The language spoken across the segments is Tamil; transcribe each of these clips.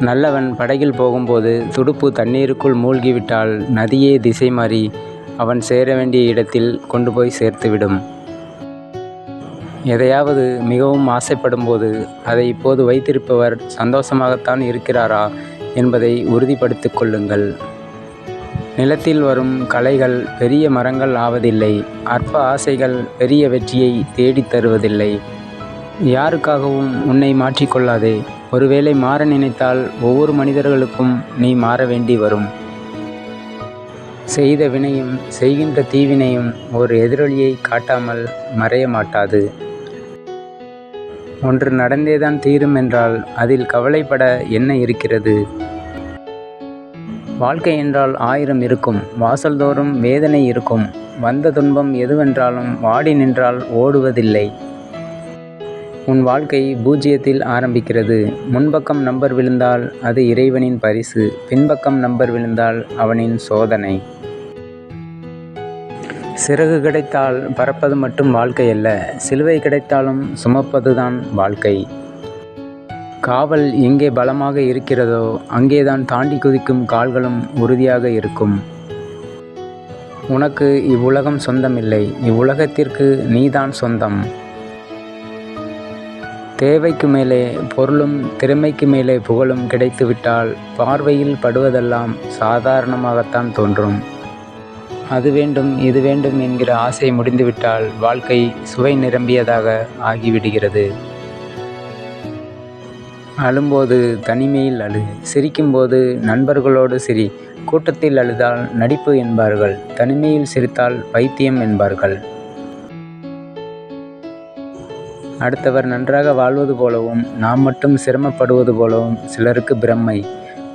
நல்லவன் படகில் போகும்போது துடுப்பு தண்ணீருக்குள் மூழ்கிவிட்டால் நதியே திசை மாறி அவன் சேர வேண்டிய இடத்தில் கொண்டு போய் சேர்த்துவிடும். எதையாவது மிகவும் ஆசைப்படும்போது அதை இப்போது வைத்திருப்பவர் சந்தோஷமாகத்தான் இருக்கிறாரா என்பதை உறுதிப்படுத்திக் கொள்ளுங்கள். நிலத்தில் வரும் களைகள் பெரிய மரங்கள் ஆவதில்லை. அற்ப ஆசைகள் பெரிய வெற்றியை தேடித் தருவதில்லை. யாருக்காகவும் உன்னை மாற்றிக்கொள்ளாதே ஒருவேளை மாற நினைத்தால் ஒவ்வொரு மனிதர்களுக்கும் நீ மாற வேண்டி வரும். செய்த வினையும் செய்கின்ற தீவினையும் ஒரு எதிரொலியைக் காட்டாமல் மறைய மாட்டாது. ஒன்று நடந்தேதான் தீரும் என்றால் அதில் கவலைப்பட என்ன இருக்கிறது? வாழ்க்கை என்றால் ஆயிரம் இருக்கும். வாசல் தோறும் வேதனை இருக்கும். வந்த துன்பம் எதுவென்றாலும் வாடி நின்றால் ஓடுவதில்லை. உன் வாழ்க்கை பூஜ்ஜியத்தில் ஆரம்பிக்கிறது. முன்பக்கம் நம்பர் விழுந்தால் அது இறைவனின் பரிசு. பின்பக்கம் நம்பர் விழுந்தால் அவனின் சோதனை. சிறகு கிடைத்தால் பறப்பது மட்டும் வாழ்க்கை அல்ல சிலுவை கிடைத்தாலும் சுமப்பதுதான் வாழ்க்கை. காவல் எங்கே பலமாக இருக்கிறதோ அங்கேதான் தாண்டிக் குதிக்கும் கால்களும் உறுதியாக இருக்கும். உனக்கு இவ்வுலகம் சொந்தமில்லை. இவ்வுலகத்திற்கு நீதான் சொந்தம். தேவைக்கு மேலே பொருளும் திறமைக்கு மேலே புகழும் கிடைத்துவிட்டால் பார்வையில் படுவதெல்லாம் சாதாரணமாகத்தான் தோன்றும். அது வேண்டும் இது வேண்டும் என்கிற ஆசை முடிந்துவிட்டால் வாழ்க்கை சுவை நிரம்பியதாக ஆகிவிடுகிறது. அழும்போது தனிமையில் அழு. சிரிக்கும்போது நண்பர்களோடு சிரி. கூட்டத்தில் அழுதால் நடிப்பு என்பார்கள். தனிமையில் சிரித்தால் பைத்தியம் என்பார்கள். அடுத்தவர் நன்றாக வாழ்வது போலவும் நாம் மட்டும் சிரமப்படுவது போலவும் சிலருக்கு பிரமை.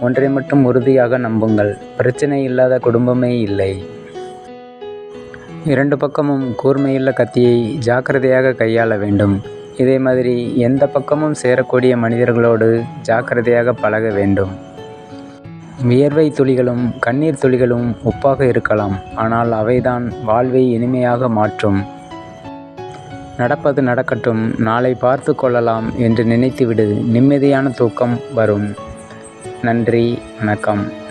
ஒன்றை மட்டும் உறுதியாக நம்புங்கள். பிரச்சனை இல்லாத குடும்பமே இல்லை. இரண்டு பக்கமும் கூர்மையுள்ள கத்தியை ஜாக்கிரதையாக கையாள வேண்டும். இதே மாதிரி எந்த பக்கமும் சேரக்கூடிய மனிதர்களோடு ஜாக்கிரதையாக பழக வேண்டும். வியர்வை துளிகளும் கண்ணீர் துளிகளும் உப்பாக இருக்கலாம். ஆனால் அவைதான் வாழ்வை இனிமையாக மாற்றும். நடப்பது நடக்கட்டும் நாளை பார்த்து கொள்ளலாம் என்று நினைத்துவிடு. நிம்மதியான தூக்கம் வரும். நன்றி வணக்கம்.